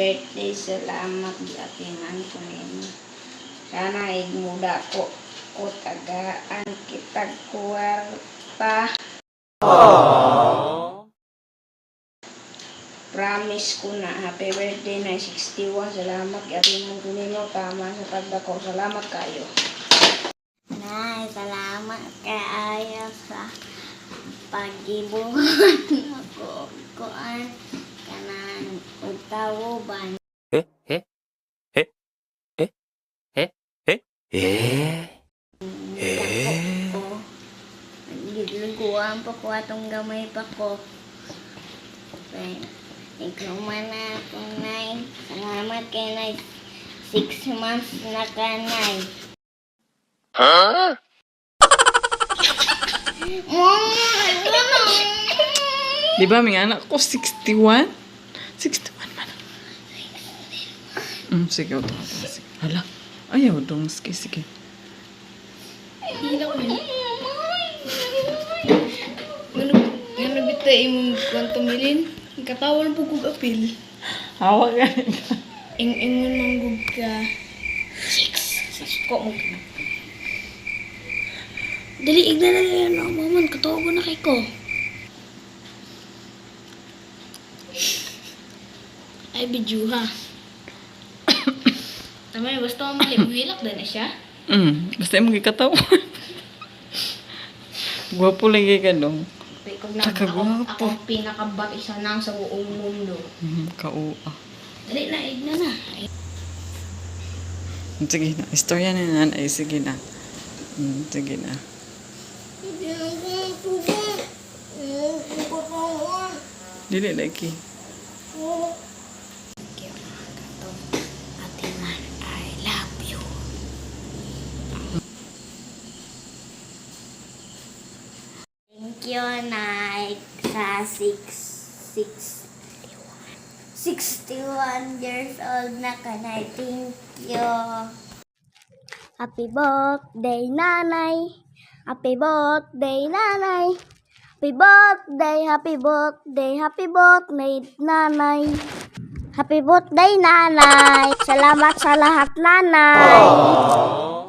Birthday salamat gatinan ko nimo. Sana igmuda ko ko tagaan kitag kwarta. Promise ko na. Happy birthday na 61. Salamat. Gabi mo kunino. Tama sa pagdako. Salamat kayo. Nay, salamat kayo sa pag-ibuhat na ko. Kuan ka na utawuban. Eh? Eh? Eh? Eh? Eh? Eh? Eh? Eh? Gidluguan pa ko atong gamay pa ko. Thanks. Ikaw man na akong nay. Salamat kay nay. Six months na ka nay. 어? Mama, ano? Di ba, may anak ko, 61? 61 man. Mm, sige, ito. Sige. Hala. Ayaw dong. Sige, sige. Ano, ano bita imong kwento milin? Katawan po kong apil. Hawak ka nila. Ing ingon manggug ka. Six. Ko mo ka. Dali, igna na yan. No, maman, katawa ko na kay ko. Ay, bidyo ha. Tama yun, basta mamali. Mahilak din na siya. Mm, basta yung magkikatawa. Gwapo lagi ka dong. Kung na ako, ako ang pinakabat isa nang sa buong mundo. Mm, kaua. Dali na, igna na. Sige na. Istorya ni nanay. Sige na. Mm, sige na. Dili lagi. Atiman, You, Nay, sa 6, 6, 61 years old na ka, Nay. Thank you. Happy birthday, Nanay. Happy birthday, Nanay. Happy birthday, happy birthday, happy birthday, Nanay. Happy birthday, Nanay. Salamat sa lahat, Nanay.